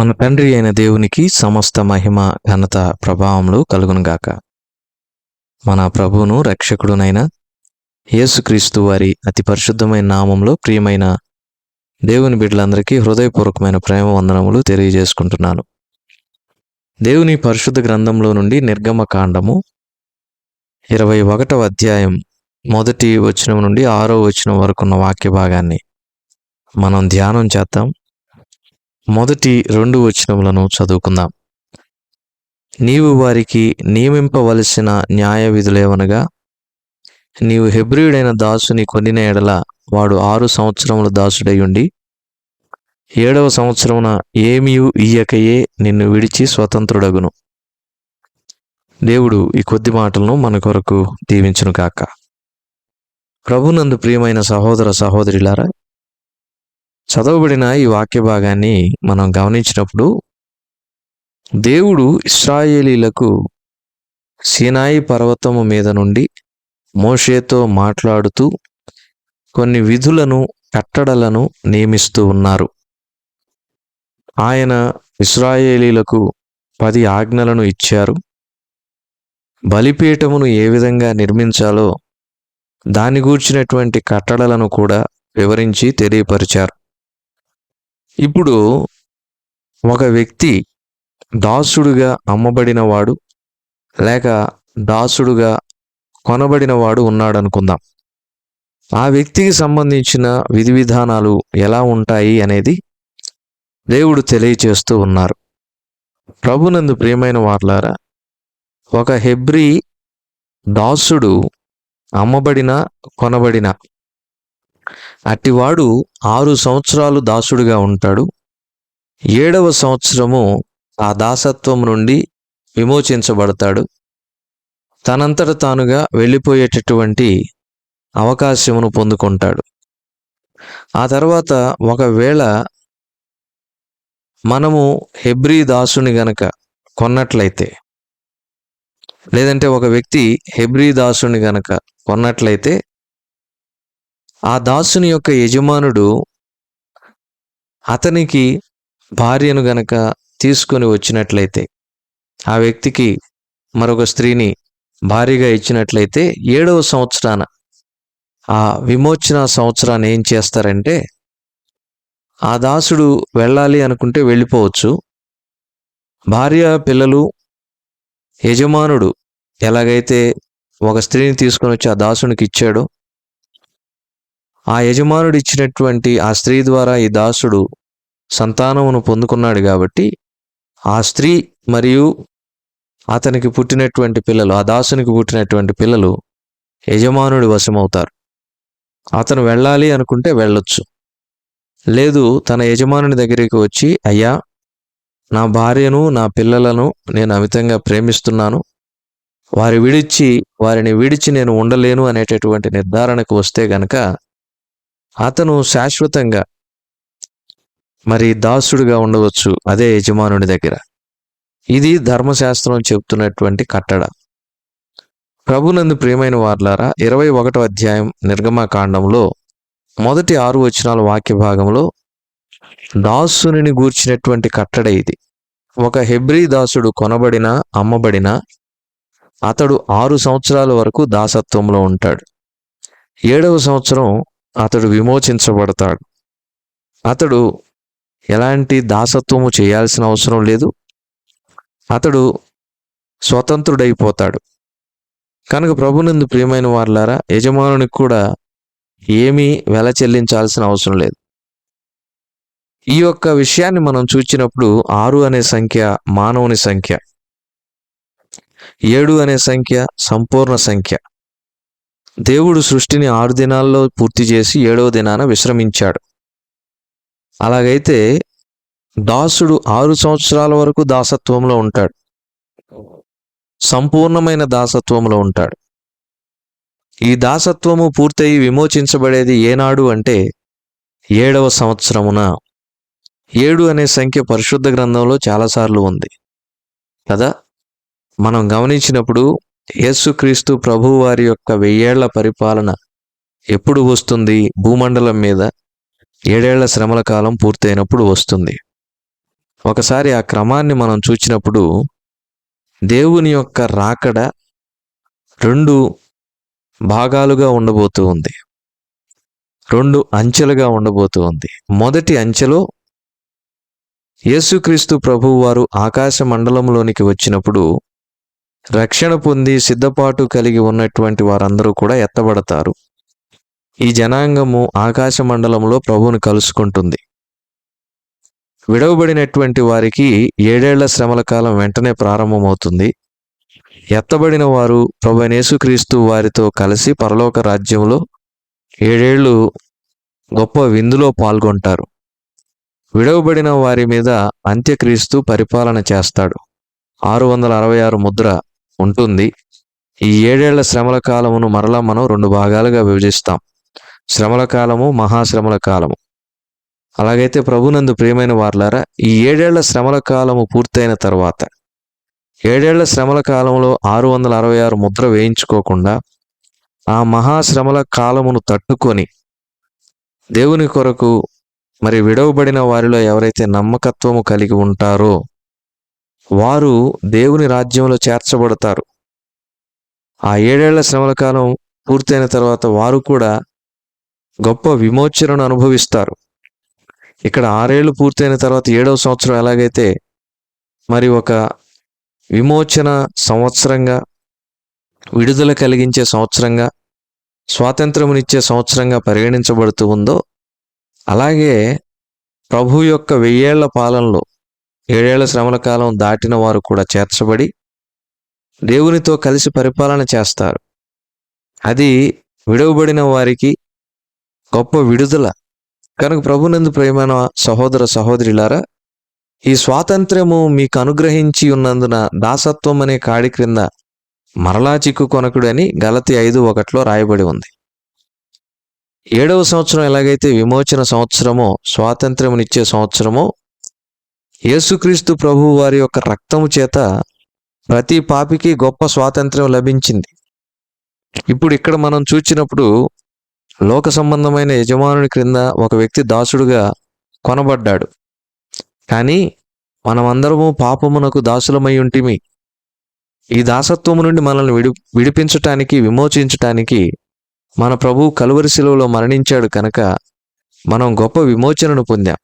మన తండ్రి అయిన దేవునికి సమస్త మహిమ ఘనత ప్రభావములు కలుగునుగాక. మన ప్రభువును రక్షకుడునైన యేసుక్రీస్తు వారి అతి పరిశుద్ధమైన నామంలో ప్రియమైన దేవుని బిడ్డలందరికీ హృదయపూర్వకమైన ప్రేమ వందనములు తెలియజేసుకుంటున్నాను. దేవుని పరిశుద్ధ గ్రంథంలో నుండి నిర్గమ కాండము ఇరవై ఒకటవ అధ్యాయం మొదటి వచనం నుండి ఆరో వచనం వరకు ఉన్న వాక్య భాగాన్ని మనం ధ్యానం చేద్దాం. మొదటి రెండు వచనములను చదువుకుందాం. నీవు వారికి నియమింపవలసిన న్యాయ విధులేవనగా నీవు హెబ్రియుడైన దాసుని కొనిన ఎడల వాడు ఆరు సంవత్సరముల దాసుడై ఉండి ఏడవ సంవత్సరమున ఏమియు ఇయ్యకయే నిన్ను విడిచి స్వతంత్రుడగును. దేవుడు ఈ కొద్ది మాటలను మన కొరకు దీవించును కాక ప్రభునందు ప్రియమైన సహోదర సహోదరిలారా చదవబడిన ఈ వాక్య భాగాన్ని మనం గమనించినప్పుడు దేవుడు ఇస్రాయేలీలకు సీనాయి పర్వతము మీద నుండి మోషేతో మాట్లాడుతూ కొన్ని విధులను కట్టడలను నియమిస్తూ ఉన్నారు. ఆయన ఇస్రాయేలీలకు పది ఆజ్ఞలను ఇచ్చారు. బలిపీఠమును ఏ విధంగా నిర్మించాలో దాని గూర్చినటువంటి కట్టడలను కూడా వివరించి తెలియపరిచారు. ఇప్పుడు ఒక వ్యక్తి దాసుడుగా అమ్మబడినవాడు లేక దాసుడుగా కొనబడినవాడు ఉన్నాడనుకుందాం. ఆ వ్యక్తికి సంబంధించిన విధి విధానాలు ఎలా ఉంటాయి అనేది దేవుడు తెలియచేస్తూ ఉన్నారు. ప్రభునందు ప్రియమైన వార్లారా ఒక హెబ్రి దాసుడు అమ్మబడిన కొనబడిన అట్టివాడు ఆరు సంవత్సరాలు దాసుడుగా ఉంటాడు. ఏడవ సంవత్సరము ఆ దాసత్వం నుండి విమోచించబడతాడు. తనంతట తానుగా వెళ్ళిపోయేటటువంటి అవకాశమును పొందుకుంటాడు. ఆ తర్వాత ఒకవేళ మనము హెబ్రీ దాసుని గనక కొన్నట్లయితే లేదంటే ఒక వ్యక్తి హెబ్రీ దాసుని గనక కొన్నట్లయితే ఆ దాసుని యొక్క యజమానుడు అతనికి భార్యను గనక తీసుకొని వచ్చినట్లయితే ఆ వ్యక్తికి మరొక స్త్రీని భార్యగా ఇచ్చినట్లయితే ఏడవ సంవత్సరాన ఆ విమోచన సంవత్సరాన్ని ఏం చేస్తారంటే ఆ దాసుడు వెళ్ళాలి అనుకుంటే వెళ్ళిపోవచ్చు. భార్య పిల్లలు యజమానుడు ఎలాగైతే ఒక స్త్రీని తీసుకొని వచ్చి ఆ దాసునికి ఇచ్చాడో ఆ యజమానుడు ఇచ్చినటువంటి ఆ స్త్రీ ద్వారా ఈ దాసుడు సంతానమును పొందుకున్నాడు కాబట్టి ఆ స్త్రీ మరియు అతనికి పుట్టినటువంటి పిల్లలు ఆ దాసునికి పుట్టినటువంటి పిల్లలు యజమానుడి వశమవుతారు. అతను వెళ్ళాలి అనుకుంటే వెళ్ళొచ్చు. లేదు తన యజమానుని దగ్గరికి వచ్చి అయ్యా నా భార్యను నా పిల్లలను నేను అమితంగా ప్రేమిస్తున్నాను. వారి విడిచి వారిని విడిచి నేను ఉండలేను అనేటటువంటి నిర్ధారణకు వస్తే గనక అతను శాశ్వతంగా మరి దాసుడుగా ఉండవచ్చు అదే యజమానుని దగ్గర. ఇది ధర్మశాస్త్రం చెప్తున్నటువంటి కట్టడ. ప్రభునందు ప్రియమైన వార్లారా ఇరవై ఒకటో అధ్యాయం నిర్గమకాండంలో మొదటి ఆరు వచనాల వాక్య భాగంలో దాసుని గూర్చినటువంటి కట్టడ ఇది. ఒక హెబ్రీ దాసుడు కొనబడిన అమ్మబడిన అతడు ఆరు సంవత్సరాల వరకు దాసత్వంలో ఉంటాడు. ఏడవ సంవత్సరం అతడు విమోచించబడతాడు. అతడు ఎలాంటి దాసత్వము చేయాల్సిన అవసరం లేదు. అతడు స్వతంత్రుడైపోతాడు. కనుక ప్రభునందు ప్రియమైన వారులారా యజమానునికి కూడా ఏమీ వెల చెల్లించాల్సిన అవసరం లేదు. ఈ యొక్క విషయాన్ని మనం చూచినప్పుడు ఆరు అనే సంఖ్య మానవుని సంఖ్య ఏడు అనే సంఖ్య సంపూర్ణ సంఖ్య. దేవుడు సృష్టిని ఆరు దినాల్లో పూర్తి చేసి ఏడవ దినాన విశ్రమించాడు. అలాగైతే దాసుడు ఆరు సంవత్సరాల వరకు దాసత్వంలో ఉంటాడు. సంపూర్ణమైన దాసత్వంలో ఉంటాడు. ఈ దాసత్వము పూర్తయి విమోచించబడేది ఏనాడు అంటే ఏడవ సంవత్సరమున. ఏడు అనే సంఖ్య పరిశుద్ధ గ్రంథంలో చాలాసార్లు ఉంది. కదా? మనం గమనించినప్పుడు యేసుక్రీస్తు ప్రభువారి యొక్క వెయ్యేళ్ళ పరిపాలన ఎప్పుడు వస్తుంది? భూమండలం మీద ఏడేళ్ళ శ్రమల కాలం పూర్తయినప్పుడు వస్తుంది. ఒకసారి ఆ క్రమాన్ని మనం చూచినప్పుడు దేవుని యొక్క రాకడ రెండు భాగాలుగా ఉండబోతూ ఉంది. రెండు అంచెలుగా ఉండబోతూ ఉంది. మొదటి అంచెలో యేసుక్రీస్తు ప్రభువు వారు ఆకాశ మండలంలోనికి వచ్చినప్పుడు రక్షణ పొంది సిద్ధపాటు కలిగి ఉన్నటువంటి వారందరూ కూడా ఎత్తబడతారు. ఈ జనాంగము ఆకాశ మండలంలో ప్రభువుని కలుసుకుంటుంది. విడవబడినటువంటి వారికి ఏడేళ్ళ శ్రమల కాలం వెంటనే ప్రారంభమవుతుంది. ఎత్తబడిన వారు ప్రభు యేసుక్రీస్తు వారితో కలిసి పరలోక రాజ్యంలో ఏడేళ్ళు గొప్ప విందులో పాల్గొంటారు. విడవబడిన వారి మీద అంత్యక్రీస్తు పరిపాలన చేస్తాడు. ఆరు వందల అరవై ఆరు ముద్ర ఉంటుంది. ఈ ఏడేళ్ళ శ్రమల కాలమును మరలా మనం రెండు భాగాలుగా విభజిస్తాం. శ్రమల కాలము మహాశ్రమల కాలము. అలాగైతే ప్రభునందు ప్రియమైన వార్లారా ఈ ఏడేళ్ళ శ్రమల కాలము పూర్తయిన తర్వాత ఏడేళ్ళ శ్రమల కాలంలో ఆరు వందల అరవై ఆరు ముద్ర వేయించుకోకుండా ఆ మహాశ్రమల కాలమును తట్టుకొని దేవుని కొరకు మరి విడవబడిన వారిలో ఎవరైతే నమ్మకత్వము కలిగి ఉంటారో వారు దేవుని రాజ్యంలో చేర్చబడతారు. ఆ ఏడేళ్ళ శ్రమల కాలం పూర్తయిన తర్వాత వారు కూడా గొప్ప విమోచనను అనుభవిస్తారు. ఇక్కడ ఆరేళ్ళు పూర్తయిన తర్వాత ఏడవ సంవత్సరం ఎలాగైతే మరి ఒక విమోచన సంవత్సరంగా విడుదల కలిగించే సంవత్సరంగా స్వాతంత్రమునిచ్చే సంవత్సరంగా పరిగణించబడుతూ ఉందో అలాగే ప్రభు యొక్క వెయ్యేళ్ళ పాలనలో ఏడేళ్ళ శ్రమల కాలం దాటిన వారు కూడా చేర్చబడి దేవునితో కలిసి పరిపాలన చేస్తారు. అది విడవబడిన వారికి గొప్ప విడుదల. కనుక ప్రభునందు ప్రేమైన సహోదర సహోదరులారా ఈ స్వాతంత్ర్యము మీకు అనుగ్రహించి ఉన్నందున దాసత్వం అనే కాడి క్రింద మరలా చిక్కు కొనకుడు అని గలతి ఐదు ఒకటిలో రాయబడి ఉంది. ఏడవ సంవత్సరం ఎలాగైతే విమోచన సంవత్సరమో స్వాతంత్ర్యమునిచ్చే సంవత్సరమో యేసుక్రీస్తు ప్రభు వారి యొక్క రక్తము చేత ప్రతి పాపికి గొప్ప స్వాతంత్ర్యం లభించింది. ఇప్పుడు ఇక్కడ మనం చూచినప్పుడు లోక సంబంధమైన యజమానుని క్రింద ఒక వ్యక్తి దాసుడుగా కొనబడ్డాడు. కానీ మనమందరము పాపమునకు దాసులమై ఉంటిమి. ఈ దాసత్వము నుండి మనల్ని విడి విడిపించటానికి విమోచించటానికి మన ప్రభు కలువరి శిలువలో మరణించాడు కనుక మనం గొప్ప విమోచనను పొందాం.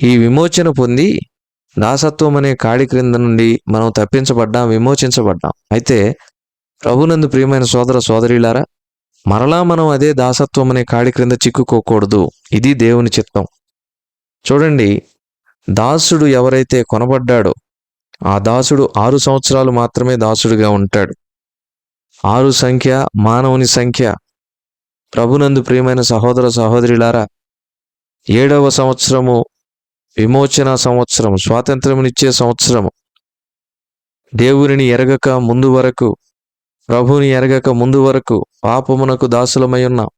ఈ విమోచన పొంది దాసత్వం అనే కాడి క్రింద నుండి మనం తప్పించబడ్డాం విమోచించబడ్డాం. అయితే ప్రభునందు ప్రియమైన సోదర సోదరిలారా మరలా మనం అదే దాసత్వం అనే కాడి క్రింద చిక్కుకోకూడదు. ఇది దేవుని చిత్తం. చూడండి దాసుడు ఎవరైతే కొనబడ్డాడో ఆ దాసుడు ఆరు సంవత్సరాలు మాత్రమే దాసుడుగా ఉంటాడు. ఆరు సంఖ్య మానవుని సంఖ్య. ప్రభునందు ప్రియమైన సహోదర సహోదరిలారా ఏడవ సంవత్సరము విమోచన సంవత్సరం స్వాతంత్రమునిచ్చే సంవత్సరం. దేవునిని ఎరగక ముందు వరకు ప్రభుని ఎరగక ముందు వరకు పాపమునకు దాసులమై ఉన్నాం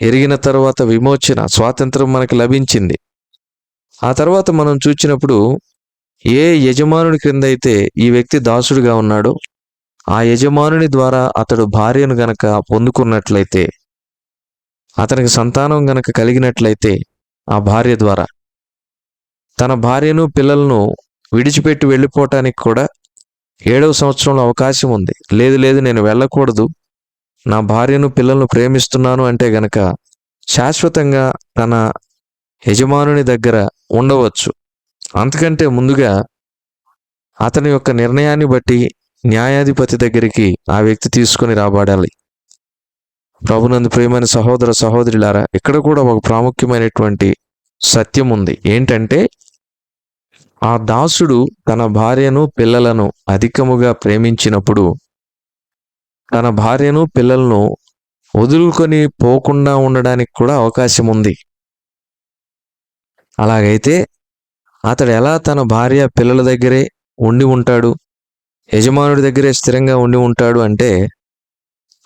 ఎరిగిన తర్వాత విమోచన స్వాతంత్రం మనకు లభించింది. ఆ తర్వాత మనం చూచినప్పుడు ఏ యజమానుడి క్రింద అయితే ఈ వ్యక్తి దాసుడిగా ఉన్నాడో ఆ యజమానుని ద్వారా అతడు భార్యను గనక పొందుకున్నట్లయితే అతనికి సంతానం గనక కలిగినట్లయితే ఆ భార్య ద్వారా తన భార్యను పిల్లలను విడిచిపెట్టి వెళ్ళిపోవటానికి కూడా ఏడవ సంవత్సరంలో అవకాశం ఉంది. లేదు లేదు నేను వెళ్ళకూడదు. నా భార్యను పిల్లలను ప్రేమిస్తున్నాను అంటే గనక శాశ్వతంగా తన యజమానుని దగ్గర ఉండవచ్చు. అంతకంటే ముందుగా అతని యొక్క నిర్ణయాన్ని బట్టి న్యాయాధిపతి దగ్గరికి ఆ వ్యక్తి తీసుకొని రాబడాలి. ప్రభునందు ప్రియమైన సహోదర సహోదరులారా ఇక్కడ కూడా ఒక ప్రాముఖ్యమైనటువంటి సత్యం ఉంది. ఏంటంటే ఆ దాసుడు తన భార్యను పిల్లలను అధికముగా ప్రేమించినప్పుడు తన భార్యను పిల్లలను వదులుకొని పోకుండా ఉండడానికి కూడా అవకాశం ఉంది అలాగైతే అతడు ఎలా తన భార్య పిల్లల దగ్గరే ఉండి ఉంటాడు? యజమానుడి దగ్గరే స్థిరంగా ఉండి ఉంటాడు అంటే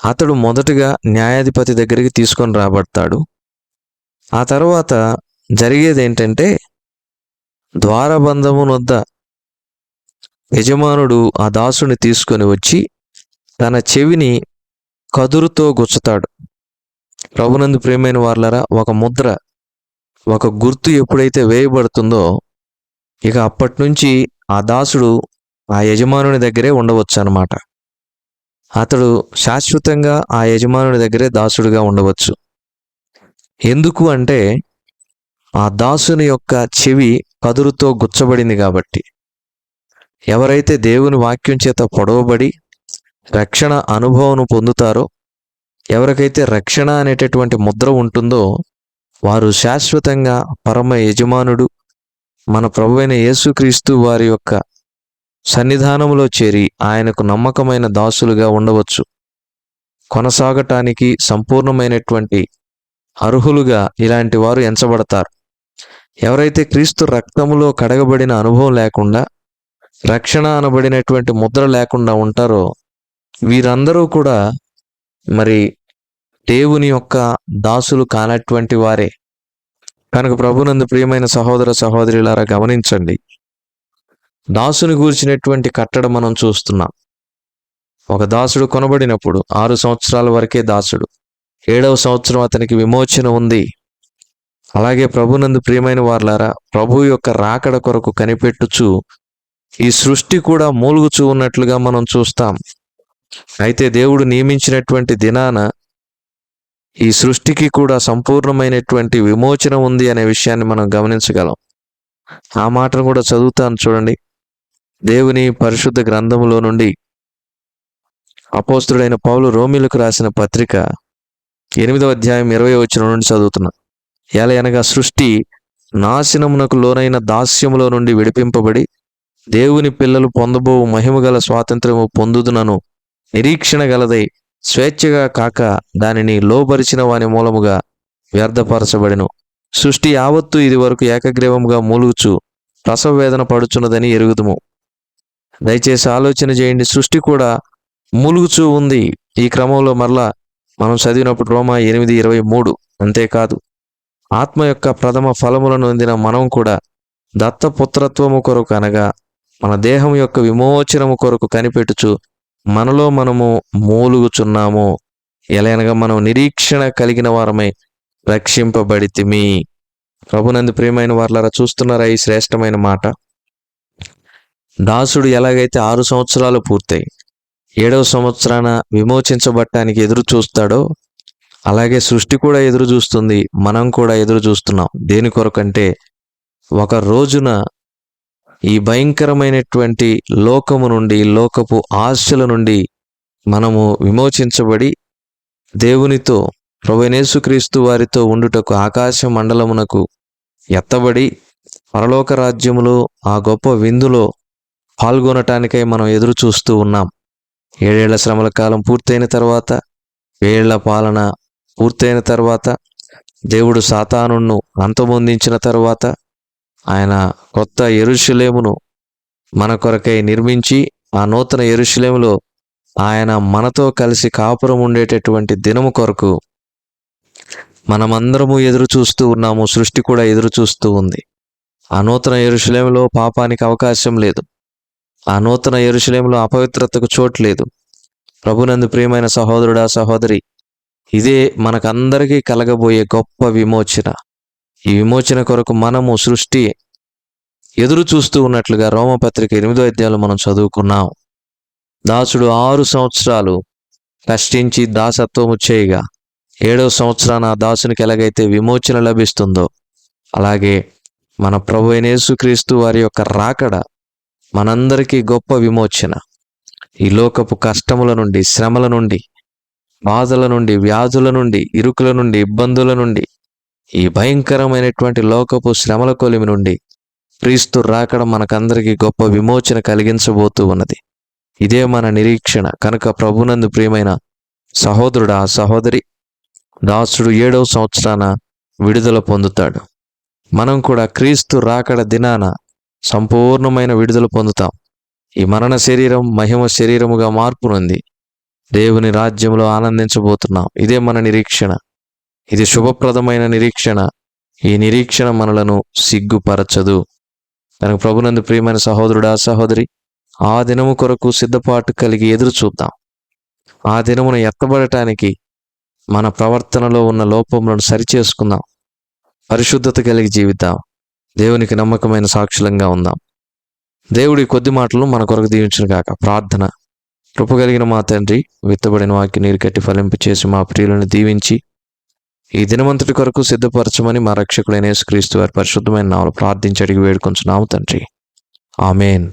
అతడు మొదటగా న్యాయాధిపతి దగ్గరికి తీసుకొని రాబడతాడు. ఆ తర్వాత జరిగేది ఏంటంటే ద్వారబంధమునొద్ద యజమానుడు ఆ దాసుని తీసుకొని వచ్చి తన చెవిని కదురుతో గుచ్చుతాడు. ప్రభునందు ప్రేమైన వార్లరా ఒక ముద్ర ఒక గుర్తు ఎప్పుడైతే వేయబడుతుందో ఇక అప్పటి నుంచి ఆ దాసుడు ఆ యజమానుని దగ్గరే ఉండవచ్చు అన్నమాట అతడు శాశ్వతంగా ఆ యజమానుని దగ్గరే దాసుడుగా ఉండవచ్చు. ఎందుకు అంటే ఆ దాసుని యొక్క చెవి కదురుతో గుచ్చబడింది కాబట్టి. ఎవరైతే దేవుని వాక్యం చేత పొడవబడి రక్షణ అనుభవం పొందుతారో ఎవరికైతే రక్షణ అనేటటువంటి ముద్ర ఉంటుందో వారు శాశ్వతంగా పరమ యజమానుడు మన ప్రభువైన యేసుక్రీస్తు వారి యొక్క సన్నిధానములో చేరి ఆయనకు నమ్మకమైన దాసులుగా ఉండవచ్చు. కొనసాగటానికి సంపూర్ణమైనటువంటి అర్హులుగా ఇలాంటి వారు ఎంచబడతారు. ఎవరైతే క్రీస్తు రక్తములో కడగబడిన అనుభవం లేకుండా రక్షణ అనబడినటువంటి ముద్ర లేకుండా ఉంటారో వీరందరూ కూడా మరి దేవుని యొక్క దాసులు కానటువంటి వారే. కనుక ప్రభునందు ప్రియమైన సహోదర సహోదరులారా గమనించండి. దాసుని గూర్చినటువంటి కట్టడ మనం చూస్తున్నాం. ఒక దాసుడు కొనబడినప్పుడు ఆరు సంవత్సరాల వరకే దాసుడు. ఏడవ సంవత్సరం అతనికి విమోచన ఉంది. అలాగే ప్రభునందు ప్రియమైన వార్లారా ప్రభు యొక్క రాకడ కొరకు కనిపెట్టుచు ఈ సృష్టి కూడా మూలుగుచూ ఉన్నట్లుగా మనం చూస్తాం. అయితే దేవుడు నియమించినటువంటి దినాన ఈ సృష్టికి కూడా సంపూర్ణమైనటువంటి విమోచన ఉంది అనే విషయాన్ని మనం గమనించగలం. ఆ మాటను కూడా చదువుతాను చూడండి. దేవుని పరిశుద్ధ గ్రంథములో నుండి అపోస్తుడైన పౌలు రోమిలకు రాసిన పత్రిక ఎనిమిదవ అధ్యాయం ఇరవై వచ్చిన నుండి చదువుతున్నా. ఎలా అనగా సృష్టి నాశనమునకు లోనైన దాస్యములో నుండి విడిపింపబడి దేవుని పిల్లలు పొందబో మహిమగల స్వాతంత్రము పొందుదునను. నిరీక్షణ గలదై స్వేచ్ఛగా కాక దానిని లోపరిచిన వాని మూలముగా వ్యర్థపరచబడెను. సృష్టి యావత్తు ఇది వరకు ఏకగ్రీవముగా మూలుగుచు ప్రసవవేదన పడుచున్నదని ఎరుగుదుము. దయచేసి ఆలోచన చేయండి సృష్టి కూడా మూలుగుచూ ఉంది. ఈ క్రమంలో మరలా మనం చదివినప్పుడు రోమా ఎనిమిది ఇరవై మూడు. అంతేకాదు ఆత్మ యొక్క ప్రథమ ఫలములను అందిన మనం కూడా దత్తపుత్రత్వము కొరకు అనగా మన దేహం యొక్క విమోచనము కొరకు కనిపెట్టుచు మనలో మనము మూలుగుచున్నాము. ఎలాగనగా మనం నిరీక్షణ కలిగిన వారమై రక్షింపబడితిమి. ప్రభునందు ప్రియమైన వార్లారా చూస్తున్నారా ఈ శ్రేష్టమైన మాట? దాసుడు ఎలాగైతే ఆరు సంవత్సరాలు పూర్తయి ఏడవ సంవత్సరాన విమోచించబట్టానికి ఎదురు చూస్తాడో అలాగే సృష్టి కూడా ఎదురు చూస్తుంది మనం కూడా ఎదురు చూస్తున్నాం. దేని కొరకంటే ఒక రోజున ఈ భయంకరమైనటువంటి లోకము నుండి లోకపు ఆశల నుండి మనము విమోచించబడి దేవునితో ప్రభునేసుక్రీస్తు వారితో ఉండుటకు ఆకాశ మండలమునకు ఎత్తబడి పరలోక రాజ్యములో ఆ గొప్ప విందులో పాల్గొనటానికై మనం ఎదురు చూస్తూ ఉన్నాం. ఏడేళ్ళ శ్రమల కాలం పూర్తయిన తర్వాత ఏళ్ళ పాలన పూర్తయిన తర్వాత దేవుడు సాతానును అంతమొందించిన తర్వాత ఆయన కొత్త ఎరుషులేమును మన కొరకై నిర్మించి ఆ నూతన ఎరుషులేములో ఆయన మనతో కలిసి కాపురం ఉండేటటువంటి దినము కొరకు మనమందరము ఎదురు చూస్తూ ఉన్నాము. సృష్టి కూడా ఎదురు చూస్తూ ఉంది. ఆ నూతన ఎరుషులేములో పాపానికి అవకాశం లేదు. ఆ నూతన ఎరుషులేములో అపవిత్రతకు చోటు లేదు. ప్రభునందు ప్రియమైన సహోదరుడా సహోదరి ఇదే మనకందరికీ కలగబోయే గొప్ప విమోచన. ఈ విమోచన కొరకు మనము సృష్టి ఎదురు చూస్తూ ఉన్నట్లుగా రోమపత్రిక ఎనిమిదో అధ్యాయులు మనం చదువుకున్నాం. దాసుడు ఆరు సంవత్సరాలు కష్టించి దాసత్వము చేయగా ఏడో సంవత్సరాన ఆ దాసునికి ఎలాగైతే విమోచన లభిస్తుందో అలాగే మన ప్రభు అయిన యేసుక్రీస్తు వారి యొక్క రాకడ మనందరికీ గొప్ప విమోచన. ఈ లోకపు కష్టముల నుండి శ్రమల నుండి బాధల నుండి వ్యాధుల నుండి ఇరుకుల నుండి ఇబ్బందుల నుండి ఈ భయంకరమైనటువంటి లోకపు శ్రమల కొలిమి నుండి క్రీస్తు రాకడం మనకందరికీ గొప్ప విమోచన కలిగించబోతూ ఉన్నది. ఇదే మన నిరీక్షణ. కనుక ప్రభునందు ప్రియమైన సహోదరుడా సహోదరి దాసుడు ఏడవ సంవత్సరాన విడుదల పొందుతాడు. మనం కూడా క్రీస్తు రాకడ దినాన సంపూర్ణమైన విడుదల పొందుతాం. ఈ మరణ శరీరం మహిమ శరీరముగా మార్పునుంది. దేవుని రాజ్యంలో ఆనందించబోతున్నాం. ఇదే మన నిరీక్షణ. ఇది శుభప్రదమైన నిరీక్షణ. ఈ నిరీక్షణ మనలను సిగ్గుపరచదు. తనకు ప్రభునందు ప్రియమైన సహోదరుడా సహోదరి ఆ దినము కొరకు సిద్ధపాటు కలిగి ఎదురు చూద్దాం. ఆ దినమును ఎత్తబడటానికి మన ప్రవర్తనలో ఉన్న లోపములను సరిచేసుకుందాం. పరిశుద్ధత కలిగి జీవిద్దాం. దేవునికి నమ్మకమైన సాక్షులంగా ఉందాం. దేవుడి కొద్ది మాటలు మన కొరకు దీవించిన కాక ప్రార్థన. కృపగలిగిన మా తండ్రి విత్తబడిన వాకి నీరు కట్టి ఫలింపు చేసి మా ప్రియులను దీవించి ఈ దినమంతటి కొరకు సిద్ధపరచమని మా రక్షకుడైన యేసుక్రీస్తు వారి పరిశుద్ధమైన నామలు ప్రార్థించి అడిగి వేడుకొంచున్నాము తండ్రి. ఆమెన్.